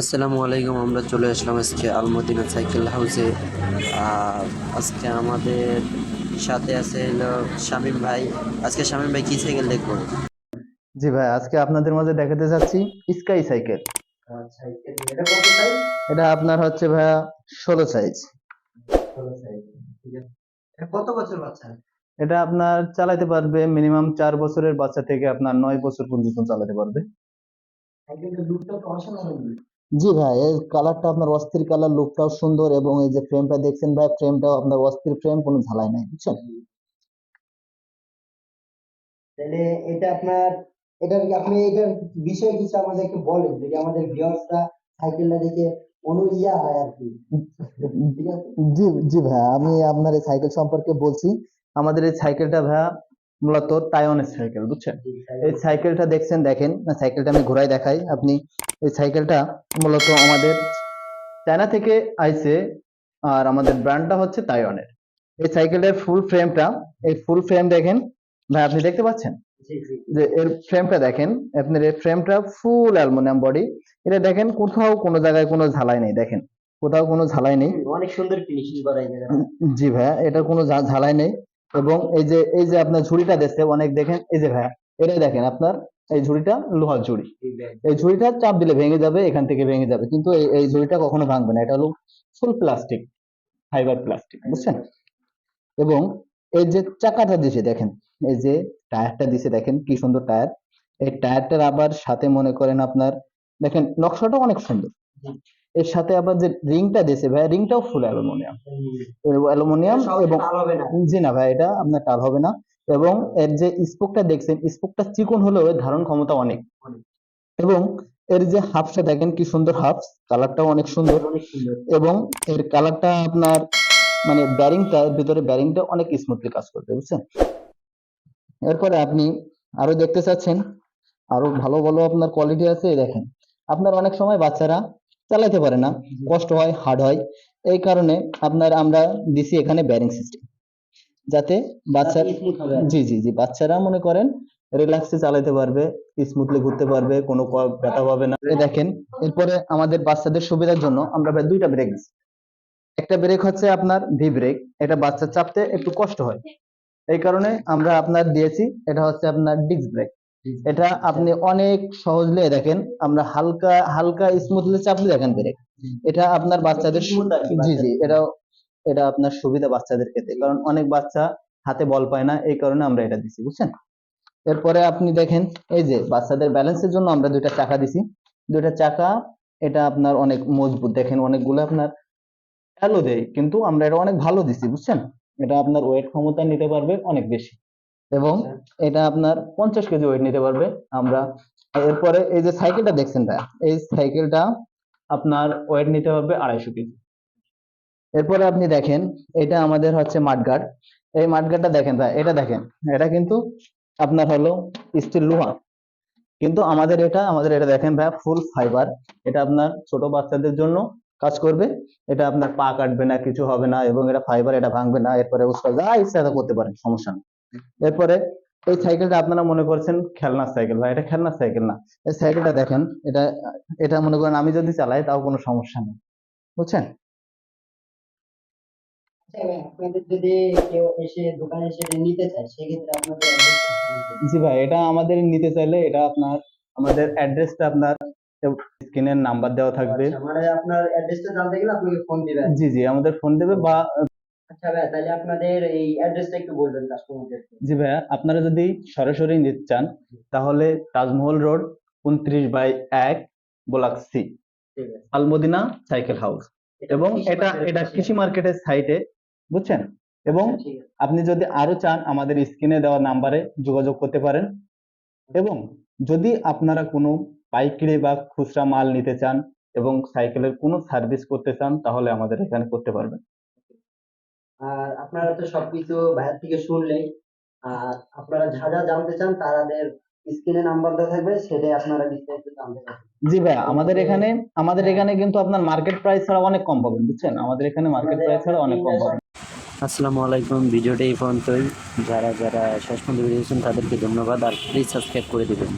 আসসালামু আলাইকুম আমরা চলে আসলাম আজকে আলমদিনা সাইকেল হাউসে। আজকে আমাদের সাথে আছে হলো শামীম ভাই। আজকে শামীম ভাই কি সাইকেল দেখব? জি ভাই আজকে আপনাদের মাঝে দেখাতে যাচ্ছি স্কাই সাইকেল। এটা আপনার হচ্ছে ভাইয়া ষোলো সাইজ কত বছর বাচ্চা? এটা আপনার চালাতে পারবে মিনিমাম চার বছরের বাচ্চা থেকে আপনার নয় বছর পর্যন্ত চালাতে পারবে। জি ভাই এই কালারটা আপনার অস্থির কালার লুকটাও সুন্দর এবং এই যে ফ্রেমটা দেখছেন ভাই ফ্রেমটাও আপনার অস্থির ফ্রেম কোনো ঝালাই নাই বুঝছেন? তাহলে এটা আপনার এটার আপনি এটার বিষয়ে কিছু আমাদেরকে বলেন যদি আমাদের ভিউয়ার্সরা সাইকেলটা দেখে অনু ইয়া হয় আর কি। জি জি ভাইয়া আমি আপনার এই সাইকেল সম্পর্কে বলছি। আমাদের এই সাইকেলটা ভাইয়া মূলত টাইওয়ানের সাইকেল বুঝছেন? এই সাইকেলটা দেখছেন দেখেন না সাইকেলটা আমি ঘোরায় দেখাই। আপনি এই সাইকেলটা মূলত আমাদের চায়না থেকে আইছে আর আমাদের ব্র্যান্ডটা হচ্ছে তাইওয়ানের এই সাইকেলের ফুল ফ্রেমটা এই ফুল ফ্রেম দেখেন ভাই আপনি দেখতে পাচ্ছেন? যে এর ফ্রেমটা দেখেন আপনার এই ফ্রেমটা ফুল অ্যালুমিনিয়াম বডি এটা দেখেন কোথাও কোনো জায়গায় কোনো ঝালাই নেই দেখেন। কোথাও কোনো ঝালাই নেই। অনেক সুন্দর ফিনিশিং করা জি ভাইয়া এটা কোনো ঝালাই নেই। এবং এই যে এই যে আপনার ঝুড়িটা দেখছে অনেক দেখেন এই যে ভাইয়া এটাই দেখেন আপনার এই ঝুড়িটা লোহার ঝুড়ি। এই ঝুড়িটা চাপ দিলে ভেঙে যাবে এখান থেকে ভেঙে যাবে কিন্তু এই এই ঝুড়িটা কখনো ভাঙবে না এটা হলো ফুল প্লাস্টিক ফাইবার প্লাস্টিক বুঝছেন? এবং এই যে চাকাটা দিছে দেখেন এই যে টায়ারটা দিছে দেখেন কি সুন্দর টায়ার। এই টায়ারটার আবার সাথে মনে করেন আপনার দেখেন নকশাটা অনেক সুন্দর। এর সাথে আবার যে রিংটা দিয়েছে ভাই রিংটাও ফুল অ্যালুমিনিয়াম অ্যালুমিনিয়াম এবং জি না ভাই এটা আপনার টাল হবে না। এবং এর যে স্পোকটা দেখছেন স্পোকটা চিকন হলেও এর ধারণ ক্ষমতা অনেক। এবং এর যে হাফসটা দেখেন কি সুন্দর হাফস কালারটাও অনেক সুন্দর। এবং এর কালারটা আপনার মানে ব্যারিংটা ভিতরে ব্যারিংটা অনেক স্মুথলি কাজ করবে বুঝছেন? এরপরে আপনি আরও দেখতে চাচ্ছেন আরও ভালো ভালো আপনার কোয়ালিটি আছে দেখেন। আপনার অনেক সময় বাচ্চারা চালাতে পারে না। কষ্ট হয় হার্ড হয়। এই কারণে আপনার আমরা দিছি এখানে ব্যারিং সিস্টেম যাতে বাচ্চা জি জি জি বাচ্চারা মনে করেন রিল্যাক্সে চালাতে পারবে স্মুথলি ঘুরতে পারবে কোনো ব্যথা পাবে না। দেখেন এরপরে আমাদের বাচ্চাদের সুবিধার জন্য আমরা ভাই দুইটা ব্রেক দিচ্ছি একটা ব্রেক হচ্ছে আপনার ভি ব্রেক এটা বাচ্চা চাপতে একটু কষ্ট হয়। এই কারণে আমরা আপনার দিয়েছি এটা হচ্ছে আপনার ডিস্ক ব্রেক এটা আপনি অনেক সহজলে দেখেন। আমরা হালকা হালকা স্মুথলি চাপলে দেখেন ব্রেক এটা আপনার বাচ্চাদের জি জি এটা এটা আপনার সুবিধা বাচ্চাদের ক্ষেত্রে। কারণ অনেক বাচ্চা হাতে বল পায় না এই কারণে আমরা এটা দিছি বুঝছেন? এরপরে আপনি দেখেন এই যে বাচ্চাদের ব্যালেন্সের জন্য আমরা দুইটা চাকা দিছি। দুইটা চাকা এটা আপনার অনেক মজবুত। দেখেন অনেকগুলো আপনার অ্যালো দেয় কিন্তু আমরা এটা অনেক ভালো দিছি বুঝছেন? এটা আপনার ওয়েট ক্ষমতা নিতে পারবে অনেক বেশি। এবং এটা আপনার পঞ্চাশ কেজি ওয়েট নিতে পারবে। আমরা এরপরে এই যে সাইকেলটা দেখছেন এই সাইকেলটা আপনার ওয়েট নিতে পারবে আড়াইশো কেজি। এরপরে আপনি দেখেন এটা আমাদের হচ্ছে মাঠগার্ড এই মাঠগার্ডটা দেখেন ভাই এটা দেখেন এটা কিন্তু আপনার হলো স্টিল লোহা। কিন্তু আমাদের এটা আমাদের এটা দেখেন ভাই ফুল ফাইবার এটা আপনার ছোট বাচ্চাদের জন্য কাজ করবে। এটা আপনার পা কাটবে না কিছু হবে না এবং এটা ফাইবার এটা ভাঙবে না। এরপরে যা ইচ্ছা করতে পারেন সমস্যা নেই। এরপরে এই সাইকেলটা আপনারা মনে করছেন খেলনার সাইকেল ভাই এটা খেলনার সাইকেল না। এই সাইকেলটা দেখেন এটা এটা মনে করেন আমি যদি চালাই তাও কোনো সমস্যা নেই। বুঝছেন? আচ্ছা? জি ভাই এটা আমাদের নিতে চাইলে এটা আপনার আমাদের অ্যাড্রেসটা আপনার স্ক্রিনের নাম্বার দেওয়া থাকবে। আচ্ছা, মানে আপনার অ্যাড্রেসটা জানতে গেলে আপনাকে ফোন দিবেন জি জি আমাদের ফোন দেবে বা আচ্ছা তাহলে আপনাদের এই অ্যাড্রেসটা একটু বলবেন কাস্টমারদেরকে জি ভাইয়া আপনারা যদি সরাসরি নিতে চান তাহলে তাজমহল রোড উনত্রিশ বাই এক block C. Almadina cycle house. এবং এটা এটা। কৃষি মার্কেটের সাইটে বুঝছেন? এবং আপনি যদি আরও চান আমাদের স্ক্রিনে দেওয়া নাম্বারে যোগাযোগ করতে পারেন। এবং যদি আপনারা কোনো পাইকারি বা খুচরা মাল নিতে চান এবং সাইকেলের কোনো সার্ভিস করতে চান তাহলে আমাদের এখানে করতে পারবেন। আর আপনারা তো সবকিছু বাইরে থেকে শুনলেই আর আপনারা যা যা জানতে চান তাদের স্ক্রিনে নাম্বার দেওয়া থাকবে সেটাই আপনারা বিস্তারিত জানতে পারবেন। জি ভাই আমাদের এখানে আমাদের এখানে কিন্তু আপনার মার্কেট প্রাইস ছাড়া অনেক কম পাবেন বুঝছেন? আমাদের এখানে মার্কেট প্রাইস ছাড়া অনেক কম পাবেন। আসসালামু আলাইকুম ভিডিওটা এই পর্যন্তই। যারা যারা শেষ পর্যন্ত ভিডিও দেখছেন তাদেরকে ধন্যবাদ। আর প্লিজ সাবস্ক্রাইব করে দিবেন।